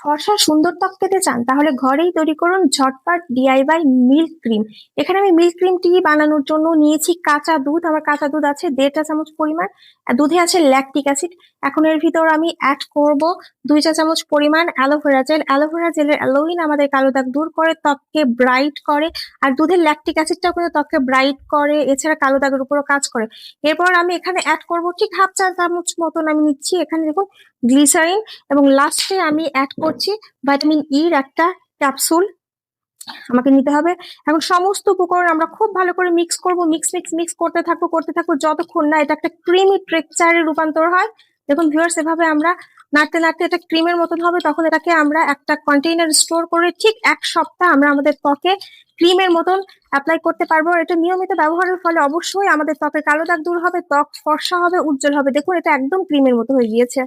ফর্সা সুন্দর ত্বক পেতে চান, তাহলে ঘরেই তৈরি করুন ঝটপট ডিআইওয়াই মিল্ক ক্রিম এখানে আমি মিল্ক ক্রিমটি বানানোর জন্য নিয়েছি কাঁচা দুধ, আমার কাঁচা দুধ আছে দেড় চা চামচ পরিমাণ দুধে আছে ল্যাকটিক অ্যাসিড এখন এর ভিতর আমি অ্যাড করব দুই চা চামচ পরিমাণ aloe vera gel aloe vera জেলের অ্যালোইন আমাদের কালো দাগ দূর করে ত্বককে ব্রাইট করে, আর দুধের ল্যাকটিক অ্যাসিডটাও কিন্তু ত্বককে ব্রাইট করে, এছাড়া কালো দাগের উপরও কাজ করে। এরপর আমি এখানে অ্যাড করব ঠিক হাফ চা চামচ মতন আমি নিচ্ছি। এখানে দেখুন গ্লিসারিন এবং লাস্টে আমি অ্যাড করছি ভিটামিন ইর একটা ক্যাপসুল আমাকে নিতে হবে। এখন সমস্ত উপকরণ আমরা খুব ভালো করে মিক্স করব। মিক্স মিক্স মিক্স করতে থাকব করতে থাকব যতক্ষণ না এটা একটা ক্রিমি টেক্সচারে রূপান্তর হয়। দেখুন ভিউয়ার্স এভাবে আমরা নাড়তে নাড়তে এটা ক্রিমের মতন হবে, তখন এটাকে আমরা একটা কন্টেইনার স্টোর করে ঠিক এক সপ্তাহ আমরা আমাদের ত্বকে ক্রিমের মতন অ্যাপ্লাই করতে পারব। এটা নিয়মিত ব্যবহারের ফলে অবশ্যই আমাদের ত্বকের কালো দাগ দূর হবে, ত্বক ফর্সা হবে, উজ্জ্বল হবে। দেখুন এটা একদম ক্রিমের মতো হয়ে গিয়েছে।